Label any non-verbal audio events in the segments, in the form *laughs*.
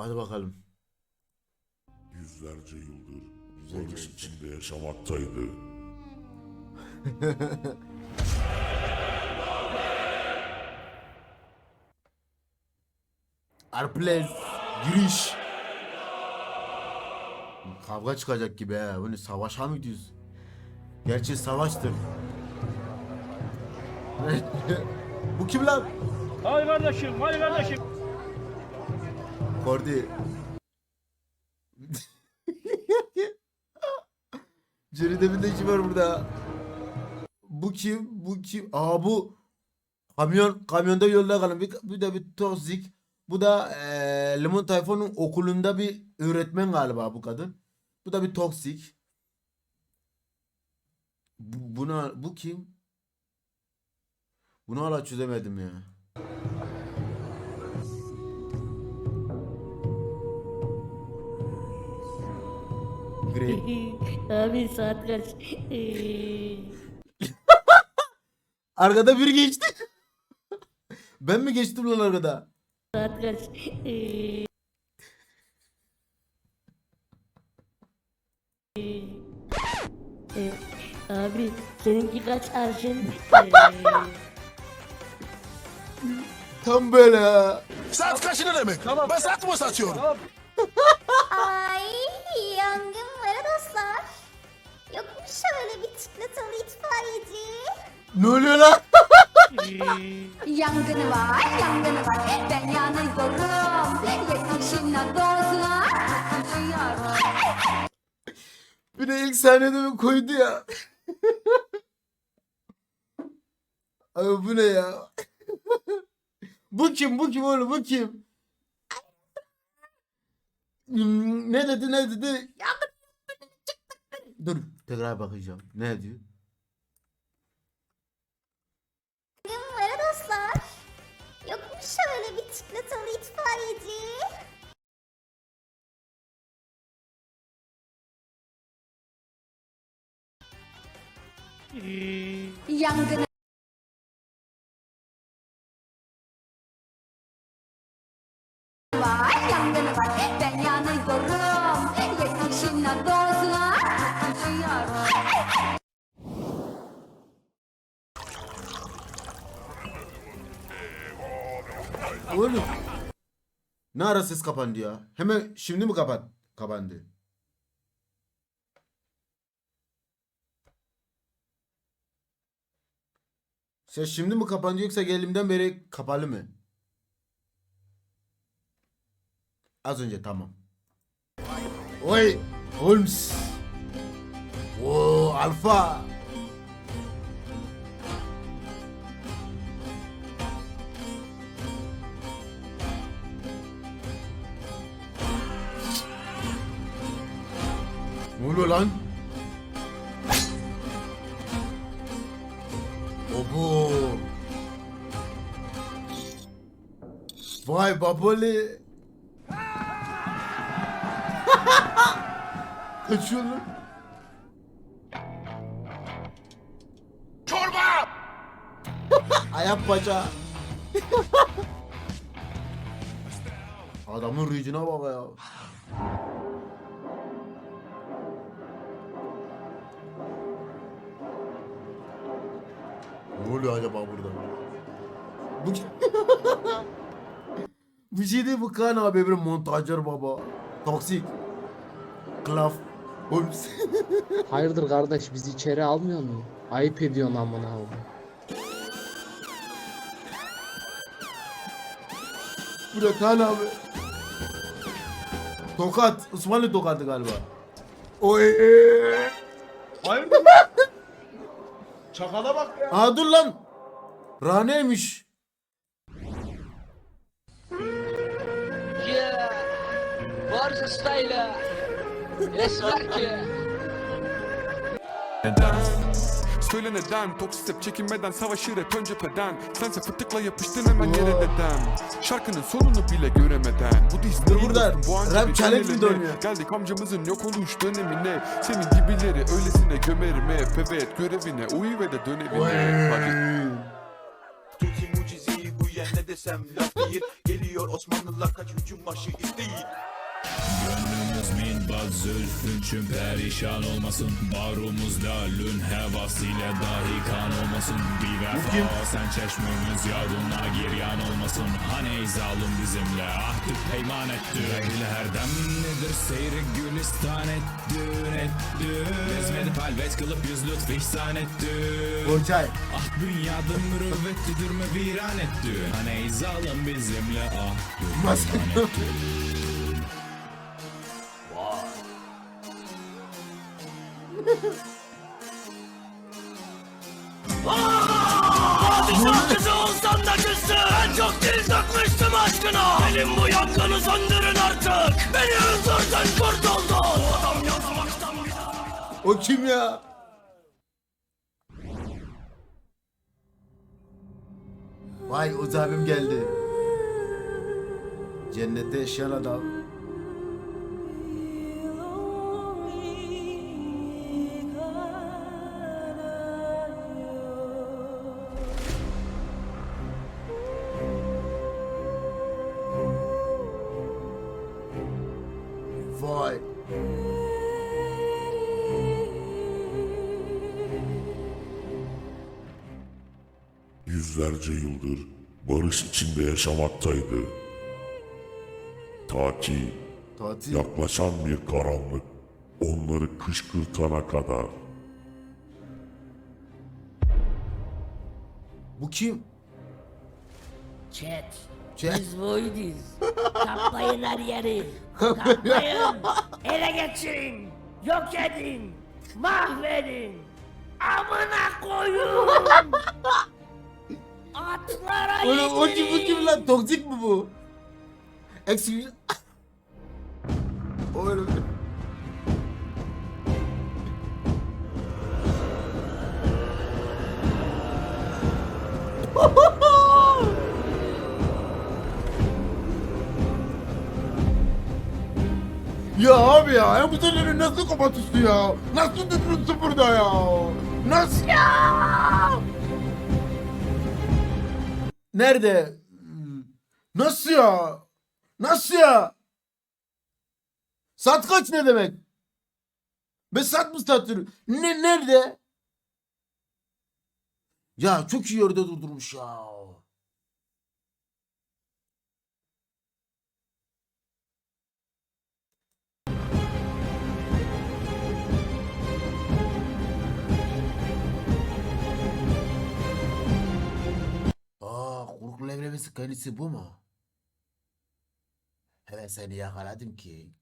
Hadi bakalım. Yüzlerce yıldır zulüm içinde yaşamaktaydı. *laughs* Arples. Giriş. Kavga çıkacak gibi he. Bu ne savaşa mı gidiyoruz? Gerçi savaştır. *laughs* Bu kim lan? Hadi kardeşim, hadi kardeşim. Kordi. Ceridemin de işi var burada. Bu kim? Bu kim? Aa bu kamyon kamyonda yolda kalan bir, bir de bir toksik. Bu da eee Limon Tayfun'un okulunda bir öğretmen galiba bu kadın. Bu da bir toksik. Bu, buna bu kim? Bunu hala çözemedim ya. Abi saat kaç? *laughs* Arkada biri geçti. *laughs* ben mi geçtim lan arkada? saat kaç? Ee, *laughs* Abi seninki kaç arşın? Tam böyle. Saat kaç ne demek? Ben saat mı satıyorum? Ay çikolatalı itfaiyeci? Ne oluyor lan? *laughs* Yangını var, yangını var. Ben yanıyorum. Yetmişimden doğrusuna. Bir de ilk sahnede mi koydu ya? *laughs* Abi bu ne ya? bu kim? Bu kim oğlum? Bu kim? Hmm, ne dedi ne dedi? Dur tekrar bakacağım. Ne diyor? Şöyle bir çikolatalı itfaiyeci? Yangını Oğlum. Ne ara ses kapandı ya? Hemen şimdi mi kapat kapandı? Ses şimdi mi kapandı yoksa geldiğimden beri kapalı mı? Az önce tamam. Oy Holmes. Oo Alfa. Ne oluyor lan? Obo. Vay baboli. *laughs* Kaçıyor lan. Çorba! *laughs* Ayak bacağı. *laughs* Adamın ricine bak ya. Oluyor acaba burada? Bu *laughs* Bu şey değil bu kan abi bir montajör baba. Toksik. Klaf. Holmes. *laughs* Hayırdır kardeş bizi içeri almıyor mu? Ayıp ediyorsun amına koyayım. Bu da kan abi. Tokat. Osmanlı tokatı galiba. Oy. Hayırdır lan? *laughs* Çakala bak ya. Aa dur lan. Rane'ymiş. Yeah, Barca Style'a Esmer ki Neden? Söyle neden? Toksik step çekinmeden savaşır hep ön cepheden Sense fıtıkla yapıştın hemen yere neden? Şarkının sonunu bile göremeden. Bu diz değil burada, dostum, bu anca rap deneleme. mi dönüyor? Geldik amcamızın yok oluş dönemine. Senin gibileri öylesine gömerim hep Evet görevine uyu ve de dön evine Hadi. Mucizeyi bu yer ne desem laf değil. Geliyor Osmanlılar kaç hücum başı izleyin Gönlümüz baz zülfün perişan olmasın. Barumuzda lün hevasıyla dahi kan olmasın. Bir vefa sen çeşmemiz yardımla giryan olmasın. Hani zalim bizimle ahdi peyman etti. Dil her dem nedir? Seyri gülistan ettin ettin Ezmedi palvet kılıp yüz lütf ihsan ettin Burçay. Ah dünyada mürüvvetlidir mü viran ettin Hani zalim bizimle Maske- peyman ettin *laughs* Kızı olsam da kızsın Ben çok dil dökmüştüm aşkına Benim bu yangını söndürün artık Beni öldürdün kurtuldun Adam yazmaktan bir O kim ya? Vay Oğuz abim geldi. Cennette yaşayan adam. Yüzlerce yıldır barış içinde yaşamaktaydı. Ta ki Tatil. yaklaşan bir karanlık onları kışkırtana kadar. Bu kim? Chat. Chat. Biz buyuz. *laughs* Kaplayın her yeri. Kaplayın. Ele geçirin. Yok edin. Mahvedin. Amına koyun. *laughs* Atlara Oğlum o kim bu kim lan? Toksik mi bu? Excuse... Oğlum. *laughs* ya abi ya, ya bu seneleri nasıl kapatıştı ya? Nasıl düşmüşsün burada ya? Nasıl ya? Nerede? Nasıl ya? Nasıl ya? Saat kaç ne demek? Ben saat mı satıyorum? Ne nerede? Ya çok iyi yerde durdurmuş ya. Aa, kurgu levremesi kanısı bu mu? Evet seni yakaladım ki.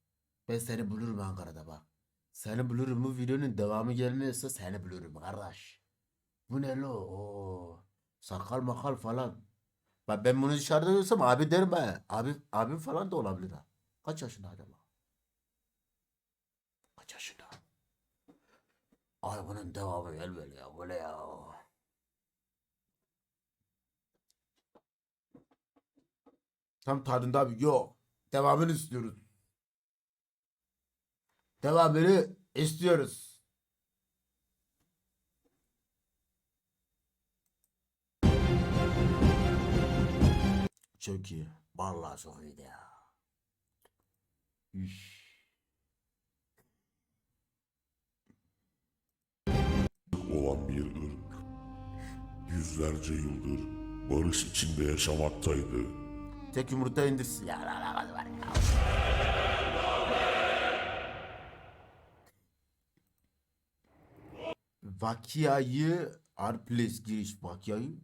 Ben seni bulurum Ankara'da bak. Seni bulurum bu videonun devamı gelmiyorsa seni bulurum kardeş. Bu ne lo? Oo. Sakal makal falan. Bak ben bunu dışarıda görsem abi derim ha. Abi, abim falan da olabilir ha. Kaç yaşında acaba? Kaç yaşında? Ay bunun devamı gelmeli ya. Böyle ya. Tam tadında abi. Yok. Devamını istiyoruz. Devamını istiyoruz. Çok iyi. Vallahi çok iyiydi ya. Üş. olan bir ırk. Yüzlerce yıldır barış içinde yaşamaktaydı. Tek yumurta indirsin. Ya la var ya. Vakia'yı Arples giriş Vakia'yı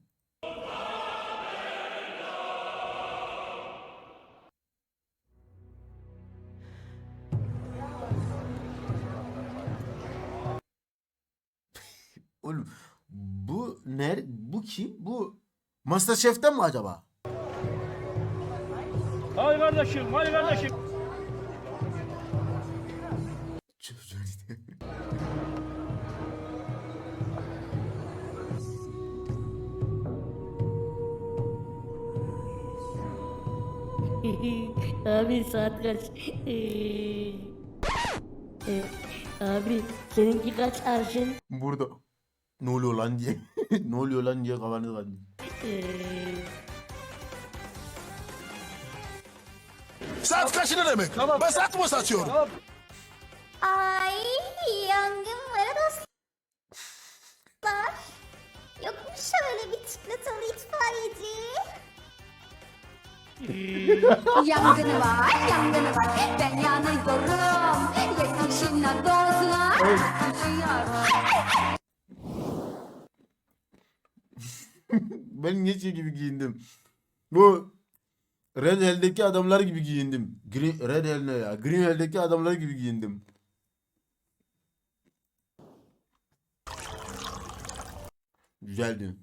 Oğlum bu ner bu kim? Bu Masterchef'ten mi acaba? Hay kardeşim, hay kardeşim. abi saat kaç? Ee, abi seninki kaç arşın? Burada ne oluyor lan diye. *laughs* ne oluyor lan diye kafanı kaldı. Saat kaç ne demek? Ben saat mı satıyorum? Ay yangın var dostlar. Yok mu şöyle bir çikolatalı itfaiyeci? *laughs* Yangını var, yangını var. Ben yanıyorum. Yetişinler doğrular. *laughs* Ben niye şey gibi giyindim? Bu Red Hell'deki adamlar gibi giyindim. Green, Red Hell ne ya? Green Hell'deki adamlar gibi giyindim. Güzeldi.